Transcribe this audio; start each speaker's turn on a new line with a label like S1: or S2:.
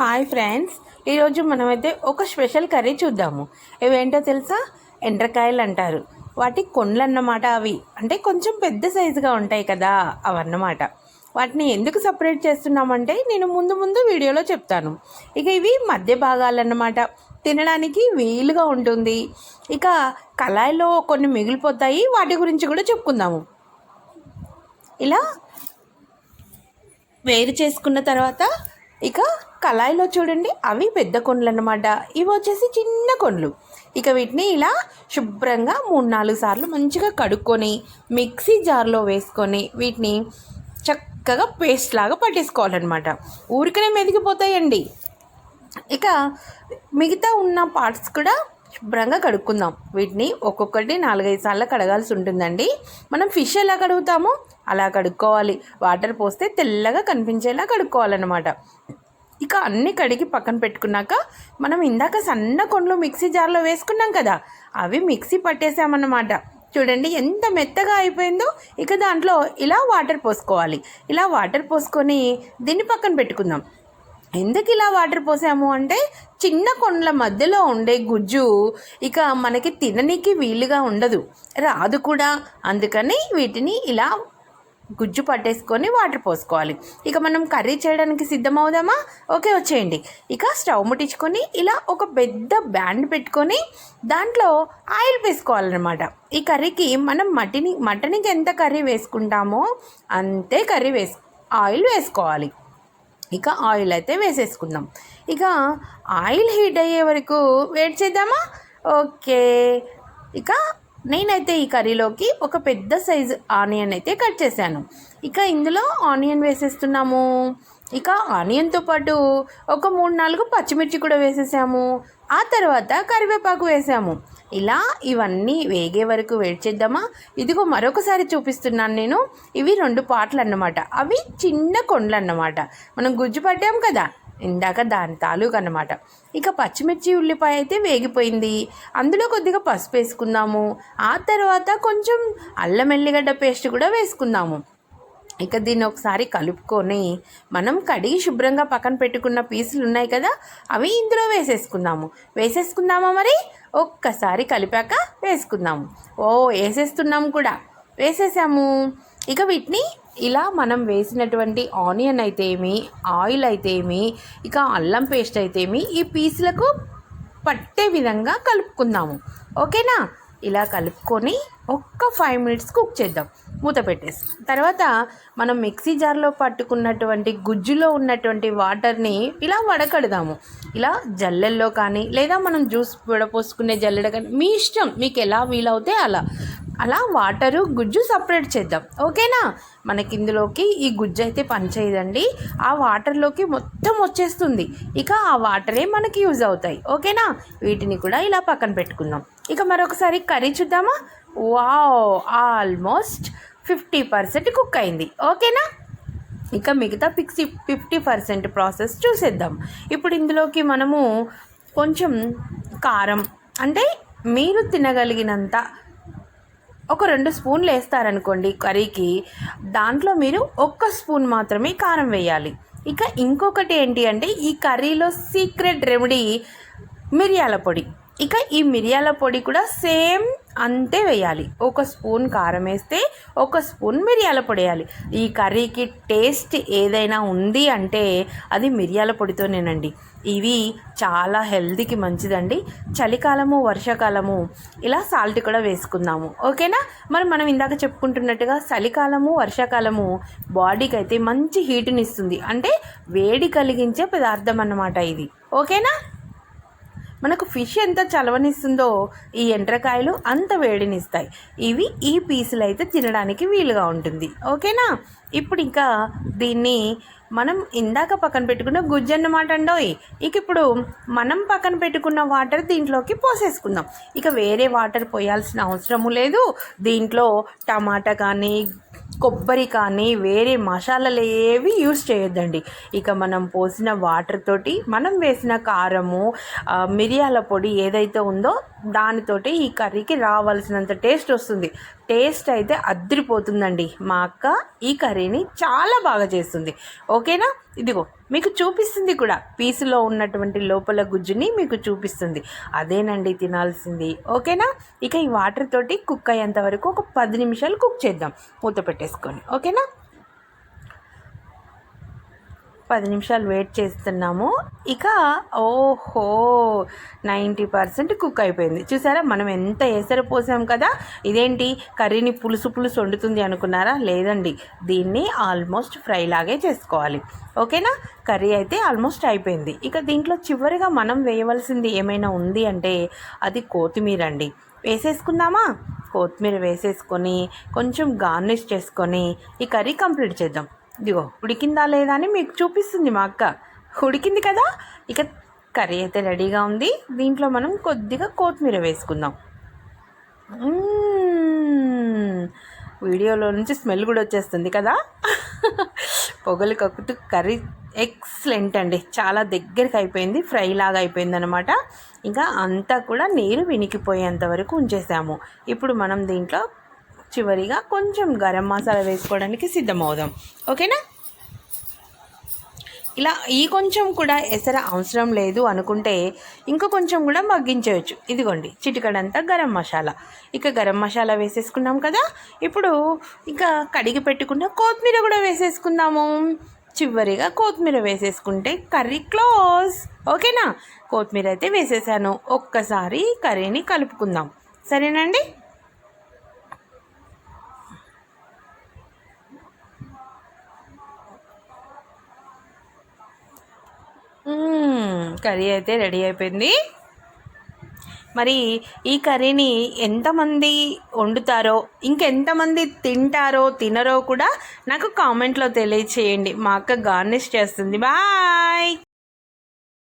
S1: Hi friends ఈరోజు మనమైతే ఒక స్పెషల్ కర్రీ చూద్దాము. ఇవేంటో తెలుసా? ఎండ్రకాయలు అంటారు. వాటి కొండ్లు అన్నమాట అవి. అంటే కొంచెం పెద్ద సైజుగా ఉంటాయి కదా అవన్నమాట. వాటిని ఎందుకు సపరేట్ చేస్తున్నామంటే నేను ముందు ముందు వీడియోలో చెప్తాను. ఇక ఇవి మధ్య భాగాలన్నమాట. తినడానికి వీలుగా ఉంటుంది. ఇక కళాయిలో కొన్ని మిగిలిపోతాయి. వాటి గురించి కూడా చెప్పుకుందాము. ఇలా వేరు చేసుకున్న తర్వాత ఇక కళాయిలో చూడండి అవి పెద్ద కొండలు అన్నమాట ఇవి వచ్చేసి చిన్న కొండలు. ఇక వీటిని ఇలా శుభ్రంగా మూడు నాలుగు సార్లు మంచిగా కడుక్కొని మిక్సీ జార్లో వేసుకొని వీటిని చక్కగా పేస్ట్ లాగా పట్టేసుకోవాలన్నమాట. ఊరికనే మెదిగిపోతాయండి. ఇక మిగతా ఉన్న పార్ట్స్ కూడా శుభ్రంగా కడుక్కుందాం. వీటిని ఒక్కొక్కటి నాలుగైదు సార్లు కడగాల్సి ఉంటుందండి. మనం ఫిష్ ఎలా కడుగుతామో అలా కడుక్కోవాలి. వాటర్ పోస్తే తెల్లగా కనిపించేలా కడుక్కోవాలన్నమాట. ఇక అన్ని కడిగి పక్కన పెట్టుకున్నాక మనం ఇందాక సన్న కొండలు మిక్సీ జార్లో వేసుకున్నాం కదా అవి మిక్సీ పట్టేసామన్నమాట. చూడండి ఎంత మెత్తగా అయిపోయిందో. ఇక దాంట్లో ఇలా వాటర్ పోసుకోవాలి. ఇలా వాటర్ పోసుకొని దీన్ని పక్కన పెట్టుకుందాం. ఎందుకు ఇలా వాటర్ పోసాము అంటే చిన్న కొండల మధ్యలో ఉండే గుజ్జు ఇక మనకి తిననీకి వీలుగా ఉండదు. రాదు కూడా. అందుకని వీటిని ఇలా గుజ్జు పట్టేసుకొని వాటర్ పోసుకోవాలి. ఇక మనం కర్రీ చేయడానికి సిద్ధమవుదామా? ఓకే వచ్చేయండి. ఇక స్టవ్ ముట్టించుకొని ఇలా ఒక పెద్ద బ్యాండ్ పెట్టుకొని దాంట్లో ఆయిల్ వేసుకోవాలన్నమాట. ఈ కర్రీకి మనం మటని మటన్కి ఎంత కర్రీ వేసుకుంటామో అంతే కర్రీ వేసు ఆయిల్ వేసుకోవాలి. ఇక ఆయిల్ అయితే వేసేసుకుందాం. ఇక ఆయిల్ హీట్ అయ్యే వరకు వెయిట్ చేద్దామా? ఓకే. ఇక నేనైతే ఈ కర్రీలోకి ఒక పెద్ద సైజు ఆనియన్ అయితే కట్ చేశాను. ఇక ఇందులో ఆనియన్ వేసేస్తున్నాము. ఇక ఆనియన్తో పాటు ఒక మూడు నాలుగు పచ్చిమిర్చి కూడా వేసేసాము. ఆ తర్వాత కరివేపాకు వేసాము. ఇలా ఇవన్నీ వేగే వరకు వెయిట్ చేద్దామా? ఇదిగో మరొకసారి చూపిస్తున్నాను నేను. ఇవి రెండు పాటలు అన్నమాట అవి చిన్న కొండలు అన్నమాట మనం గుజ్జు పట్టాం కదా? ఇందాక దాని తాలూకు అన్నమాట. ఇక పచ్చిమిర్చి ఉల్లిపాయ అయితే వేగిపోయింది. అందులో కొద్దిగా పసుపు వేసుకుందాము. ఆ తర్వాత కొంచెం అల్లం ఎల్లిగడ్డ పేస్ట్ కూడా వేసుకుందాము. ఇక దీన్ని ఒకసారి కలుపుకొని మనం కడిగి శుభ్రంగా పక్కన పెట్టుకున్న పీసులు ఉన్నాయి కదా అవి ఇందులో వేసేసుకుందాము. వేసేసుకుందామా మరి? ఒక్కసారి కలిపాక వేసుకుందాము. ఓ వేసేస్తున్నాము కూడా. వేసేసాము. ఇక వీటిని ఇలా మనం వేసినటువంటి ఆనియన్ అయితే ఏమి ఆయిల్ అయితేమి ఇక అల్లం పేస్ట్ అయితే ఏమి ఈ పీసులకు పట్టే విధంగా కలుపుకుందాము. ఓకేనా? ఇలా కలుపుకొని ఒక్క ఫైవ్ మినిట్స్ కుక్ చేద్దాం. మూత పెట్టేసి. తర్వాత మనం మిక్సీ జార్లో పట్టుకున్నటువంటి గుజ్జులో ఉన్నటువంటి వాటర్ని ఇలా వడకడదాము. ఇలా జల్లెల్లో కానీ లేదా మనం జ్యూస్ విడపోసుకునే జల్లెడ కానీ మీ ఇష్టం. మీకు ఎలా వీలవుతే అలా. అలా వాటరు గుజ్జు సపరేట్ చేద్దాం. ఓకేనా? మనకి ఇందులోకి ఈ గుజ్జు అయితే పనిచేయదండి. ఆ వాటర్లోకి మొత్తం వచ్చేస్తుంది. ఇక ఆ వాటరే మనకి యూజ్ అవుతాయి. ఓకేనా? వీటిని కూడా ఇలా పక్కన పెట్టుకుందాం. ఇక మరొకసారి కర్రీ చూద్దామా? Wow! Almost fifty percent cook అయింది. ఓకేనా? ఇక మిగతా ఫిక్స్టీ ఫిఫ్టీ పర్సెంట్ ప్రాసెస్ చూసేద్దాం. ఇప్పుడు ఇందులోకి మనము కొంచెం కారం అంటే మీరు తినగలిగినంత ఒక రెండు స్పూన్లు వేస్తారనుకోండి కర్రీకి దాంట్లో మీరు ఒక్క స్పూన్ మాత్రమే కారం వేయాలి. ఇక ఇంకొకటి ఏంటి అంటే ఈ కర్రీలో సీక్రెట్ రెమెడీ మిరియాల పొడి. ఇక ఈ మిరియాల పొడి కూడా సేమ్ అంతే వేయాలి. ఒక స్పూన్ కారం వేస్తే ఒక స్పూన్ మిరియాల పొడి వేయాలి. ఈ కర్రీకి టేస్ట్ ఏదైనా ఉంది అంటే అది మిరియాల పొడితోనేనండి. ఇవి చాలా హెల్తీకి మంచిదండి. చలికాలము వర్షాకాలము ఇలా సాల్ట్ కూడా వేసుకుందాము. ఓకేనా? మరి మనం ఇందాక చెప్పుకుంటున్నట్టుగా చలికాలము వర్షాకాలము బాడీకి అయితే మంచి హీట్ని ఇస్తుంది. అంటే వేడి కలిగించే పదార్థం అన్నమాట ఇది. ఓకేనా? మనకు ఫిష్ ఎంత చలవనిస్తుందో ఈ ఎండ్రకాయలు అంత వేడినిస్తాయి. ఇవి ఈ పీసులు అయితే తినడానికి వీలుగా ఉంటుంది. ఓకేనా? ఇప్పుడు ఇంకా దీన్ని మనం ఇందాక పక్కన పెట్టుకున్న గుజ్జు అన్నమాట అండోయ్. ఇక ఇప్పుడు మనం పక్కన పెట్టుకున్న వాటర్ దీంట్లోకి పోసేసుకుందాం. ఇక వేరే వాటర్ పోయాల్సిన అవసరము లేదు. దీంట్లో టమాటా కానీ కొబ్బరి కానీ వేరే మసాలాలు ఏవి యూస్ చేయొద్దండి. ఇక మనం పోసిన వాటర్ తోటి మనం వేసిన కారము మిరియాల పొడి ఏదైతే ఉందో దానితోటి ఈ కర్రీకి రావాల్సినంత టేస్ట్ వస్తుంది. టేస్ట్ అయితే అద్దరిపోతుందండి మా అక్క ఈ కర్రీని చాలా బాగా చేస్తుంది. ఓకేనా? ఇదిగో మీకు చూపిస్తుంది కూడా. పీసులో ఉన్నటువంటి లోపల గుజ్జుని మీకు చూపిస్తుంది. అదేనండి తినాల్సింది. ఓకేనా? ఇక ఈ వాటర్ తోటి కుక్ అయ్యేంత వరకు ఒక పది నిమిషాలు కుక్ చేద్దాం. మూత పెట్టేసుకొని. ఓకేనా? పది నిమిషాలు వెయిట్ చేస్తున్నాము. ఇక ఓహో నైంటీ పర్సెంట్ కుక్ అయిపోయింది. చూసారా మనం ఎంత ఎసరు పోసాం కదా? ఇదేంటి? కర్రీని పులుసు పులుసు వండుతుంది అనుకున్నారా? లేదండి. దీన్ని ఆల్మోస్ట్ ఫ్రై లాగే చేసుకోవాలి. ఓకేనా? కర్రీ అయితే ఆల్మోస్ట్ అయిపోయింది. ఇక దీంట్లో చివరిగా మనం వేయవలసింది ఏమైనా ఉంది అంటే అది కొత్తిమీర అండి. వేసేసుకుందామా? కొత్తిమీర వేసేసుకొని కొంచెం గార్నిష్ చేసుకొని ఈ కర్రీ కంప్లీట్ చేద్దాం. ఇదిగో ఉడికిందా లేదా అని మీకు చూపిస్తుంది మా అక్క. ఉడికింది కదా? ఇక కర్రీ అయితే రెడీగా ఉంది. దీంట్లో మనం కొద్దిగా కొత్తిమీర వేసుకుందాం. వీడియోలో నుంచి స్మెల్ కూడా వచ్చేస్తుంది కదా? పొగలు కక్కుతూ కర్రీ ఎక్సలెంట్ అండి. చాలా దగ్గరికి అయిపోయింది ఫ్రై లాగా అయిపోయింది అనమాట ఇంకా అంతా కూడా నీరు వినికిపోయేంత వరకు ఉంచేసాము. ఇప్పుడు మనం దీంట్లో చివరిగా కొంచెం గరం మసాలా వేసుకోవడానికి సిద్ధమవుదాం. ఓకేనా? ఇలా ఈ కొంచెం కూడా ఎసర అవసరం లేదు అనుకుంటే ఇంకా కొంచెం కూడా మగ్గించవచ్చు ఇదిగోండి చిటికడంతా గరం మసాలా. ఇక గరం మసాలా వేసేసుకున్నాం కదా? ఇప్పుడు ఇంకా కడిగి పెట్టుకున్న కొత్తిమీర కూడా వేసేసుకుందాము. చివరిగా కొత్తిమీర వేసేసుకుంటే కర్రీ క్లోజ్. ఓకేనా? కొత్తిమీర అయితే వేసేసాను. ఒక్కసారి కర్రీని కలుపుకుందాం. సరేనండి? కర్రీ అయితే రెడీ అయిపోయింది. మరి ఈ కర్రీని ఎంతమంది వండుతారో ఇంకెంతమంది తింటారో తినరో కూడా నాకు కామెంట్లో తెలియచేయండి. మా అక్క గార్నిష్ చేస్తుంది. బాయ్!